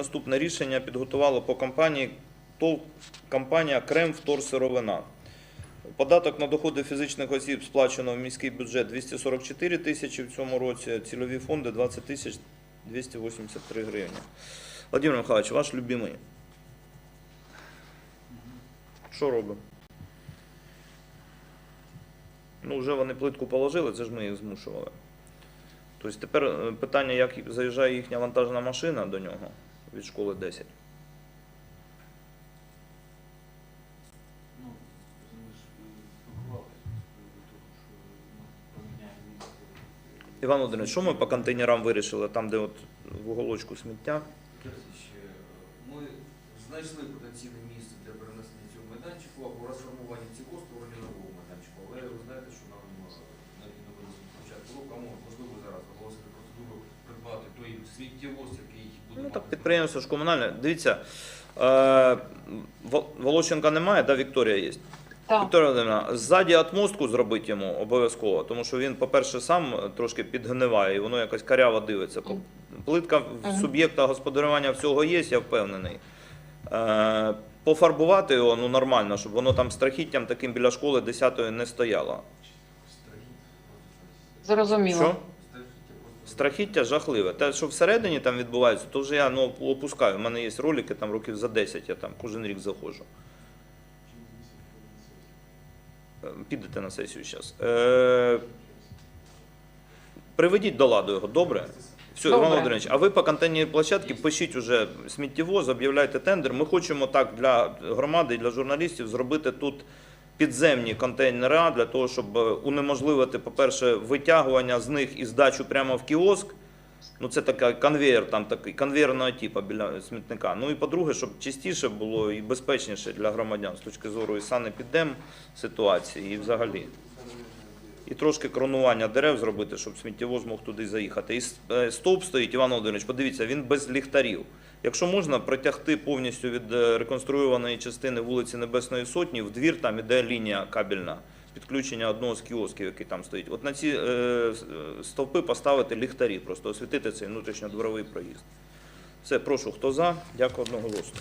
Наступне рішення підготувало по компанії ТОВ компанія Крем Вторсировина. Податок на доходи фізичних осіб сплачено в міський бюджет 244 тисячі в цьому році, цільові фонди 20 тисяч 283 гривні. Владимир Михайлович, ваш любимий. Що робимо? Ну, вже вони плитку положили, це ж ми їх змушували. Тобто тепер е, питання, як заїжджає їхня вантажна машина до нього від школи 10. Ну, поміняємо місце. Іван Володимирович, що ми по контейнерам вирішили, там, де от в уголочку сміття? Ми знайшли потенційне місце для перенесення цього майданчику або розформування цього створення нового майданчику. Але ви знаєте, що нам е, необхідно буде з початку року, а мо- можливо зараз оголосити процедуру придбати той сміттєвоз, який буде Ну так підприємство ж комунальне. Дивіться, е, Вол- Волощенка немає, да, Вікторія є. Так. Вікторія Володимирівна, ззаді отмостку зробити йому обов'язково, тому що він, по-перше, сам трошки підгниває, і воно якось каряво дивиться. Плитка в Мгм. суб'єкта господарювання всього є, я впевнений. Е, Пофарбувати його ну, нормально, щоб воно там страхіттям таким біля школи 10-ї не стояло. Зрозуміло. Що? Страхіття жахливе. Те, що всередині там відбувається, то вже я ну, опускаю. У мене є ролики там років за 10, я там кожен рік заходжу. Е, Підете на сесію зараз. Е, приведіть до ладу його, добре? Все, Іван Володимирович, а ви по контейнерній площадці пишіть уже сміттєвоз, об'являйте тендер. Ми хочемо так для громади і для журналістів зробити тут підземні контейнери для того, щоб е, унеможливити, по-перше, витягування з них і здачу прямо в кіоск. Ну, це така конвейер, там такий конвейерного типу біля смітника. Ну і по-друге, щоб чистіше було і безпечніше для громадян з точки зору і санепідем ситуації, і взагалі. І трошки кронування дерев зробити, щоб сміттєвоз мог туди заїхати. І е, стовп стоїть, Іван Володимирович, подивіться, він без ліхтарів. Якщо можна протягти повністю від е, реконструйованої частини вулиці Небесної Сотні, в двір там іде лінія кабельна, підключення одного з кіосків, який там стоїть. От на ці е, стовпи поставити ліхтарі, просто освітити цей внутрішньодворовий проїзд. Все, прошу, хто за? Дякую одноголосно.